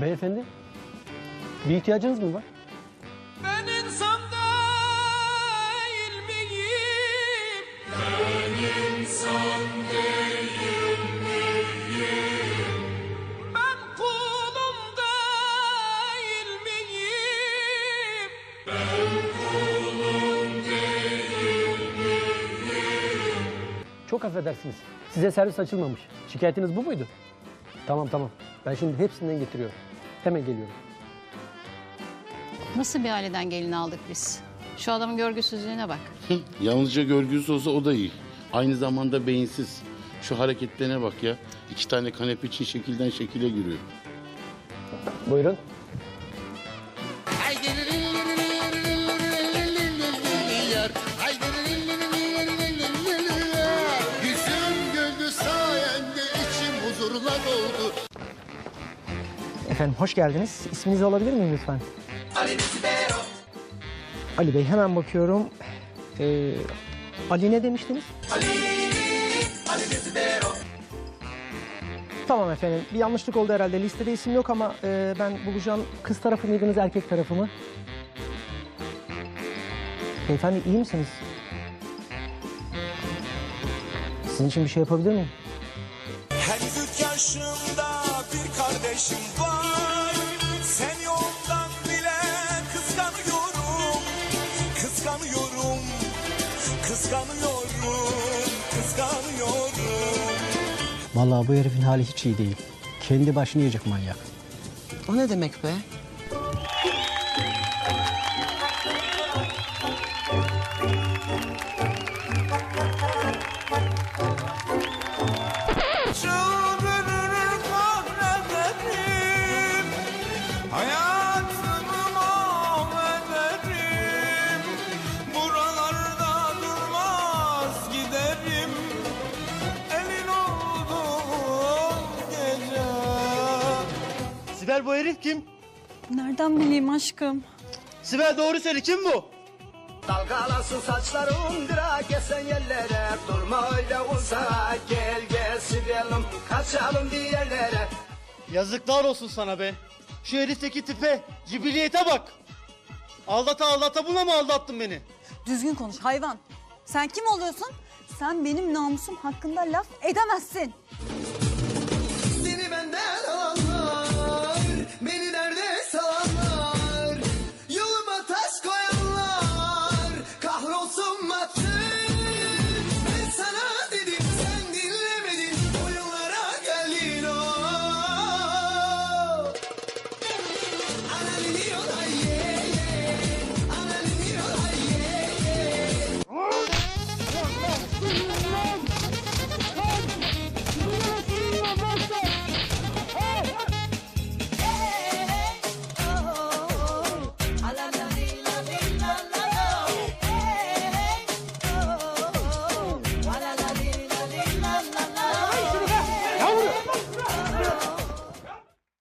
Beyefendi, bir ihtiyacınız mı var? Çok affedersiniz. Size servis açılmamış. Şikayetiniz bu muydu? Tamam tamam. Ben şimdi hepsinden getiriyorum. Hemen geliyorum. Nasıl bir aileden gelin aldık biz? Şu adamın görgüsüzlüğüne bak. Hı, Yalnızca görgüsüz olsa o da iyi. Aynı zamanda beyinsiz. Şu hareketlerine bak ya. İki tane kanepe için şekilden şekile giriyor. Buyurun. Yüzüm huzurla doldu. Efendim hoş geldiniz. İsminizi alabilir miyim lütfen? Ali Bey hemen bakıyorum. Ee, Ali ne demiştiniz? Tamam efendim. Bir yanlışlık oldu herhalde. Listede isim yok ama e, ben bulacağım. Kız tarafı mıydınız, erkek tarafı mı? Beyefendi iyi misiniz? Sizin için bir şey yapabilir miyim? Her yük yaşımda bir kardeşim var Sen yoldan bile kıskanıyorum Kıskanıyorum Kıskanıyorum Kıskanıyorum Vallahi bu herifin hali hiç iyi değil. Kendi başını yiyecek manyak. O ne demek be? Sibel bu herif kim? Nereden bileyim aşkım? Sibel doğru söyle kim bu? Dalgalasın saçlarım dira kesen yerlere Durma öyle uzak gel gel Sibelim Kaçalım bir yerlere Yazıklar olsun sana be. Şu herifteki tipe, cibiliyete bak. Aldata aldata buna mı aldattın beni? Düzgün konuş hayvan. Sen kim oluyorsun? Sen benim namusum hakkında laf edemezsin. Aleluia.